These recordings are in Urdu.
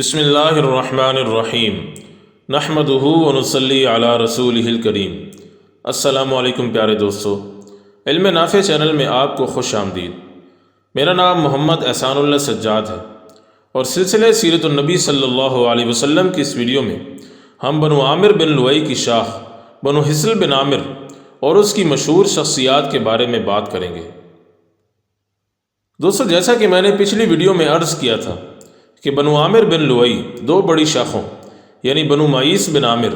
بسم اللہ الرحمن الرحیم نحمد ونصلی علی رسول الکریم السلام علیکم پیارے دوستو. علم نافع چینل میں آپ کو خوش آمدید. میرا نام محمد احسان اللہ سجاد ہے اور سلسلہ سیرت النبی صلی اللہ علیہ وسلم کی اس ویڈیو میں ہم بنو عامر بن لوئی کی شاخ، بنو حسل بن عامر اور اس کی مشہور شخصیات کے بارے میں بات کریں گے۔ دوستو، جیسا کہ میں نے پچھلی ویڈیو میں عرض کیا تھا کہ بنو عامر بن لوئی دو بڑی شاخوں یعنی بنو معیس بن عامر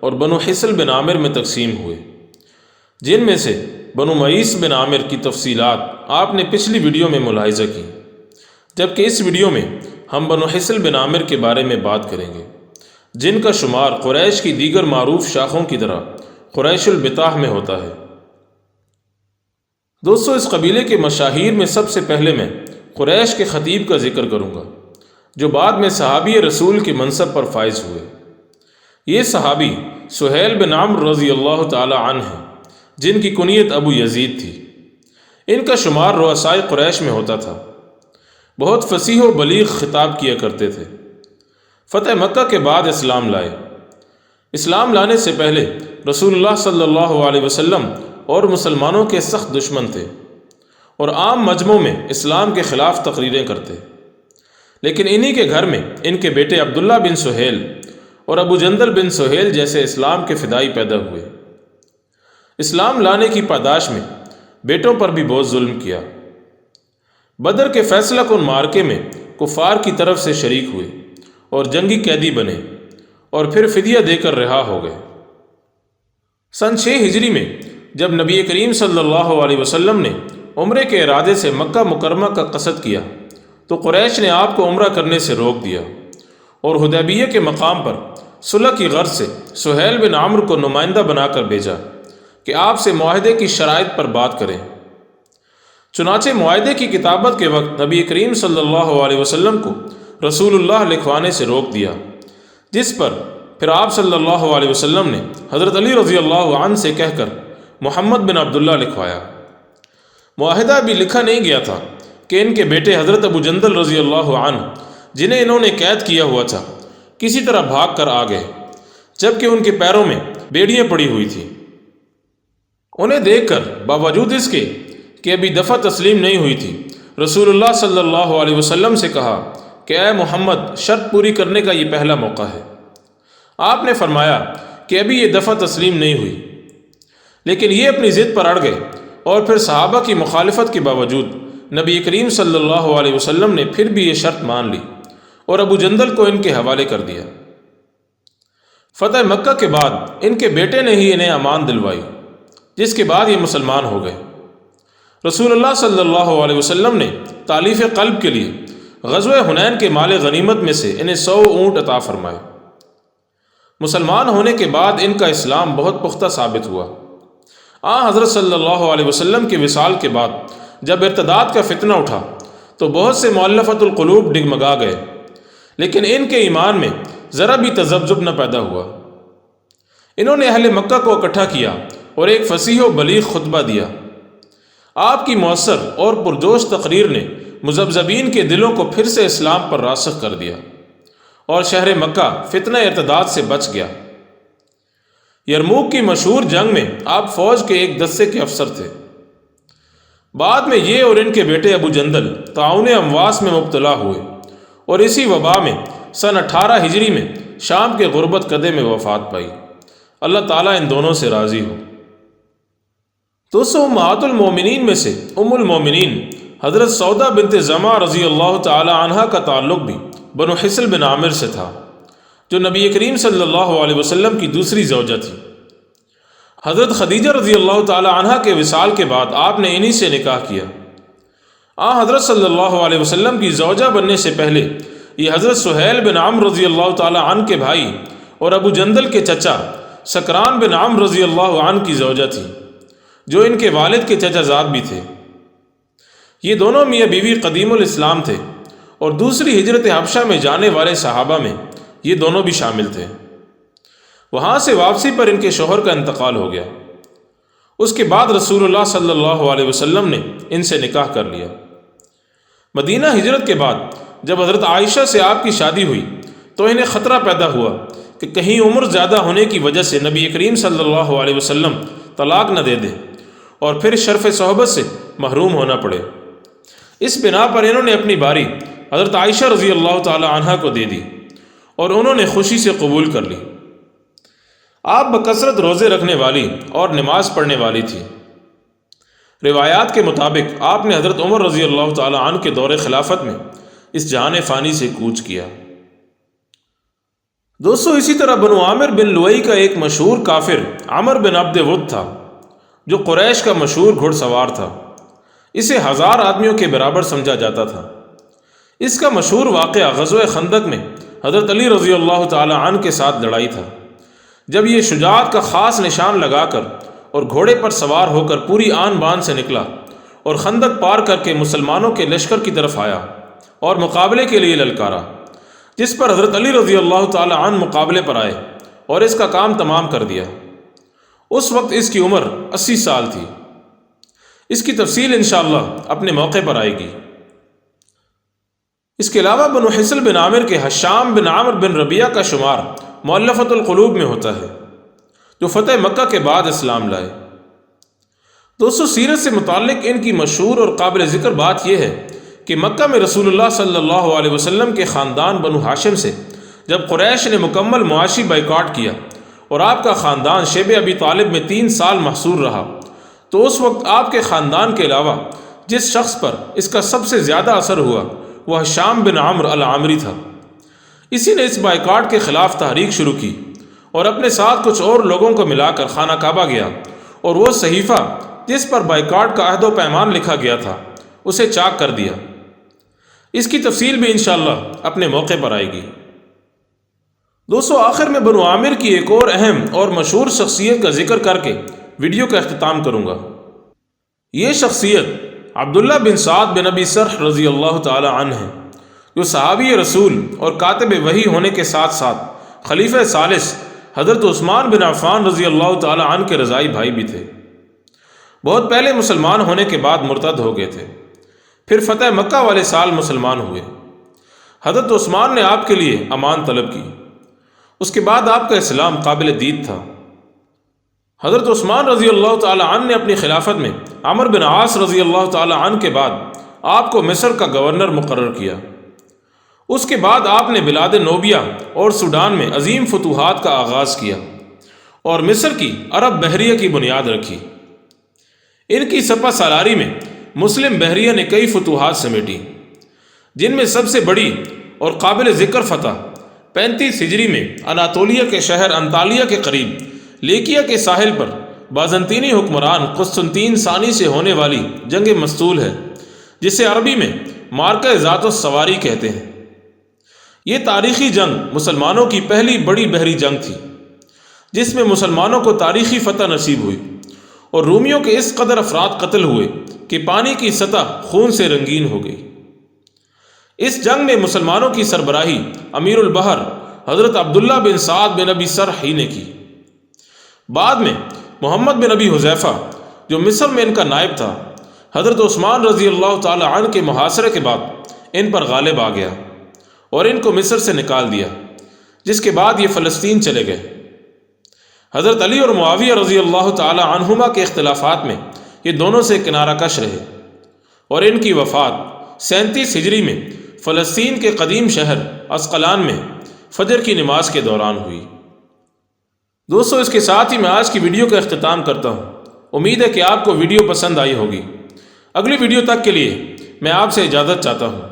اور بنو حسل بن عامر میں تقسیم ہوئے۔ جن میں سے بنو معیس بن عامر کی تفصیلات آپ نے پچھلی ویڈیو میں ملاحظہ کی، جبکہ اس ویڈیو میں ہم بنو حسل بن عامر کے بارے میں بات کریں گے۔ جن کا شمار قریش کی دیگر معروف شاخوں کی طرح قریش البتاح میں ہوتا ہے۔ دوستو، اس قبیلے کے مشاہیر میں سب سے پہلے میں قریش کے خطیب کا ذکر کروں گا۔ جو بعد میں صحابی رسول کے منصب پر فائز ہوئے۔ یہ صحابی سہیل بن عمر رضی اللہ تعالی عنہ ہیں، جن کی کنیت ابو یزید تھی۔ ان کا شمار رؤسائے قریش میں ہوتا تھا۔ بہت فصیح و بلیغ خطاب کیا کرتے تھے۔ فتح مکہ کے بعد اسلام لائے۔ اسلام لانے سے پہلے رسول اللہ صلی اللہ علیہ وسلم اور مسلمانوں کے سخت دشمن تھے اور عام مجموع میں اسلام کے خلاف تقریریں کرتے۔ لیکن انہی کے گھر میں ان کے بیٹے عبداللہ بن سہیل اور ابو جندل بن سہیل جیسے اسلام کے فدائی پیدا ہوئے۔ اسلام لانے کی پاداش میں بیٹوں پر بھی بہت ظلم کیا۔ بدر کے فیصلہ کن مارکے میں کفار کی طرف سے شریک ہوئے اور جنگی قیدی بنے اور پھر فدیہ دے کر رہا ہو گئے۔ سن چھ ہجری میں جب نبی کریم صلی اللہ علیہ وسلم نے عمرے کے ارادے سے مکہ مکرمہ کا قصد کیا۔ تو قریش نے آپ کو عمرہ کرنے سے روک دیا اور حدیبیہ کے مقام پر صلح کی غرض سے سہیل بن عامر کو نمائندہ بنا کر بھیجا کہ آپ سے معاہدے کی شرائط پر بات کریں۔ چنانچہ معاہدے کی کتابت کے وقت نبی کریم صلی اللہ علیہ وسلم کو رسول اللہ لکھوانے سے روک دیا، جس پر پھر آپ صلی اللہ علیہ وسلم نے حضرت علی رضی اللہ عنہ سے کہہ کر محمد بن عبداللہ لکھوایا۔ معاہدہ بھی لکھا نہیں گیا تھا کہ ان کے بیٹے حضرت ابو جندل رضی اللہ عنہ، جنہیں انہوں نے قید کیا ہوا تھا، کسی طرح بھاگ کر آ گئے جبکہ ان کے پیروں میں بیڑیاں پڑی ہوئی تھیں۔ انہیں دیکھ کر باوجود اس کے کہ ابھی دفعہ تسلیم نہیں ہوئی تھی، رسول اللہ صلی اللہ علیہ وسلم سے کہا کہ اے محمد، شرط پوری کرنے کا یہ پہلا موقع ہے۔ آپ نے فرمایا کہ ابھی یہ دفعہ تسلیم نہیں ہوئی۔ لیکن یہ اپنی ضد پر اڑ گئے اور پھر صحابہ کی مخالفت کے باوجود نبی کریم صلی اللہ علیہ وسلم نے پھر بھی یہ شرط مان لی اور ابو جندل کو ان کے حوالے کر دیا۔ فتح مکہ کے بعد ان کے بیٹے نے ہی انہیں امان دلوائی، جس کے بعد یہ مسلمان ہو گئے۔ رسول اللہ صلی اللہ علیہ وسلم نے تعلیف قلب کے لیے غزوہ حنین کے مال غنیمت میں سے انہیں سو اونٹ عطا فرمائے۔ مسلمان ہونے کے بعد ان کا اسلام بہت پختہ ثابت ہوا۔ آ حضرت صلی اللہ علیہ وسلم کے وصال کے بعد جب ارتداد کا فتنہ اٹھا تو بہت سے معلفت القلوب ڈگمگا گئے، لیکن ان کے ایمان میں ذرا بھی تذبذب نہ پیدا ہوا۔ انہوں نے اہل مکہ کو اکٹھا کیا اور ایک فصیح و بلیغ خطبہ دیا۔ آپ کی مؤثر اور پرجوش تقریر نے مذبذبین کے دلوں کو پھر سے اسلام پر راسخ کر دیا اور شہر مکہ فتنہ ارتداد سے بچ گیا۔ یرموک کی مشہور جنگ میں آپ فوج کے ایک دستے کے افسر تھے۔ بعد میں یہ اور ان کے بیٹے ابو جندل تعاون امواس میں مبتلا ہوئے اور اسی وبا میں سن اٹھارہ ہجری میں شام کے غربت قدے میں وفات پائی۔ اللہ تعالیٰ ان دونوں سے راضی ہو۔ تو سو معت المومنین میں سے ام المومنین حضرت سودا بنت زما رضی اللہ تعالی عنہ کا تعلق بھی بنو حسل بن عامر سے تھا، جو نبی کریم صلی اللہ علیہ وسلم کی دوسری زوجہ تھی۔ حضرت خدیجہ رضی اللہ تعالی عنہ کے وصال کے بعد آپ نے انہی سے نکاح کیا۔ آ، حضرت صلی اللہ علیہ وسلم کی زوجہ بننے سے پہلے یہ حضرت سہیل بن عام رضی اللہ تعالی عنہ کے بھائی اور ابو جندل کے چچا سکران بن عام رضی اللہ عنہ کی زوجہ تھی، جو ان کے والد کے چچا زاد بھی تھے۔ یہ دونوں میاں بیوی قدیم الاسلام تھے اور دوسری ہجرت حبشہ میں جانے والے صحابہ میں یہ دونوں بھی شامل تھے۔ وہاں سے واپسی پر ان کے شوہر کا انتقال ہو گیا۔ اس کے بعد رسول اللہ صلی اللہ علیہ وسلم نے ان سے نکاح کر لیا۔ مدینہ ہجرت کے بعد جب حضرت عائشہ سے آپ کی شادی ہوئی تو انہیں خطرہ پیدا ہوا کہ کہیں عمر زیادہ ہونے کی وجہ سے نبی کریم صلی اللہ علیہ وسلم طلاق نہ دے دے اور پھر شرف صحبت سے محروم ہونا پڑے۔ اس بنا پر انہوں نے اپنی باری حضرت عائشہ رضی اللہ تعالی عنہ کو دے دی اور انہوں نے خوشی سے قبول کر لی۔ آپ بکثرت روزے رکھنے والی اور نماز پڑھنے والی تھی۔ روایات کے مطابق آپ نے حضرت عمر رضی اللہ تعالی عنہ کے دور خلافت میں اس جہان فانی سے کوچ کیا۔ دوستو، اسی طرح بنو عامر بن لوئی کا ایک مشہور کافر عمر بن عبد ود تھا، جو قریش کا مشہور گھڑ سوار تھا۔ اسے ہزار آدمیوں کے برابر سمجھا جاتا تھا۔ اس کا مشہور واقعہ غزوہ خندق میں حضرت علی رضی اللہ تعالی عنہ کے ساتھ لڑائی تھا۔ جب یہ شجاعت کا خاص نشان لگا کر اور گھوڑے پر سوار ہو کر پوری آن بان سے نکلا اور خندق پار کر کے مسلمانوں کے لشکر کی طرف آیا اور مقابلے کے لیے للکارا، جس پر حضرت علی رضی اللہ تعالی عنہ مقابلے پر آئے اور اس کا کام تمام کر دیا۔ اس وقت اس کی عمر اسی سال تھی۔ اس کی تفصیل انشاءاللہ اپنے موقع پر آئے گی۔ اس کے علاوہ بن حسل بن عامر کے حشام بن عامر بن ربیہ کا شمار معلفت القلوب میں ہوتا ہے، جو فتح مکہ کے بعد اسلام لائے۔ دوستو، سیرت سے متعلق ان کی مشہور اور قابل ذکر بات یہ ہے کہ مکہ میں رسول اللہ صلی اللہ علیہ وسلم کے خاندان بنو ہاشم سے جب قریش نے مکمل معاشی بائیکاٹ کیا اور آپ کا خاندان شیب ابی طالب میں تین سال محصور رہا، تو اس وقت آپ کے خاندان کے علاوہ جس شخص پر اس کا سب سے زیادہ اثر ہوا، وہ شام بن عمر العامری تھا۔ اسی نے اس بائیکاٹ کے خلاف تحریک شروع کی اور اپنے ساتھ کچھ اور لوگوں کو ملا کر خانہ کعبہ گیا اور وہ صحیفہ جس پر بائیکاٹ کا عہد و پیمان لکھا گیا تھا، اسے چاک کر دیا۔ اس کی تفصیل بھی انشاءاللہ اپنے موقع پر آئے گی۔ دوستو، آخر میں بنو عامر کی ایک اور اہم اور مشہور شخصیت کا ذکر کر کے ویڈیو کا اختتام کروں گا۔ یہ شخصیت عبداللہ بن سعد بن نبی سرح رضی اللہ تعالی عنہ ہے۔ جو صحابی رسول اور کاتب وحی ہونے کے ساتھ ساتھ خلیفہ ثالث حضرت عثمان بن عفان رضی اللہ تعالی عنہ کے رضائی بھائی بھی تھے۔ بہت پہلے مسلمان ہونے کے بعد مرتد ہو گئے تھے۔ پھر فتح مکہ والے سال مسلمان ہوئے۔ حضرت عثمان نے آپ کے لیے امان طلب کی۔ اس کے بعد آپ کا اسلام قابل دید تھا۔ حضرت عثمان رضی اللہ تعالی عنہ نے اپنی خلافت میں عمر بن عاص رضی اللہ تعالی عنہ کے بعد آپ کو مصر کا گورنر مقرر کیا۔ اس کے بعد آپ نے بلاد نوبیا اور سوڈان میں عظیم فتوحات کا آغاز کیا اور مصر کی عرب بحریہ کی بنیاد رکھی۔ ان کی سپا سالاری میں مسلم بحریہ نے کئی فتوحات سمیٹی جن میں سب سے بڑی اور قابل ذکر فتح پینتیس ہجری میں اناتولیہ کے شہر انطالیہ کے قریب لیکیا کے ساحل پر بازنطینی حکمران قسطنطین ثانی سے ہونے والی جنگ مستول ہے، جسے عربی میں مارکہ ذات و سواری کہتے ہیں۔ یہ تاریخی جنگ مسلمانوں کی پہلی بڑی بحری جنگ تھی، جس میں مسلمانوں کو تاریخی فتح نصیب ہوئی اور رومیوں کے اس قدر افراد قتل ہوئے کہ پانی کی سطح خون سے رنگین ہو گئی۔ اس جنگ میں مسلمانوں کی سربراہی امیر البحر حضرت عبداللہ بن سعد بن ابی سر ہی نے کی۔ بعد میں محمد بن ابی حذیفہ، جو مصر میں ان کا نائب تھا، حضرت عثمان رضی اللہ تعالی عنہ کے محاصرے کے بعد ان پر غالب آ گیا۔ اور ان کو مصر سے نکال دیا، جس کے بعد یہ فلسطین چلے گئے۔ حضرت علی اور معاویہ رضی اللہ تعالی عنہما کے اختلافات میں یہ دونوں سے کنارہ کش رہے۔ اور ان کی وفات سینتیس ہجری میں فلسطین کے قدیم شہر اسقلان میں فجر کی نماز کے دوران ہوئی۔ دوستو، اس کے ساتھ ہی میں آج کی ویڈیو کا اختتام کرتا ہوں۔ امید ہے کہ آپ کو ویڈیو پسند آئی ہوگی۔ اگلی ویڈیو تک کے لیے میں آپ سے اجازت چاہتا ہوں۔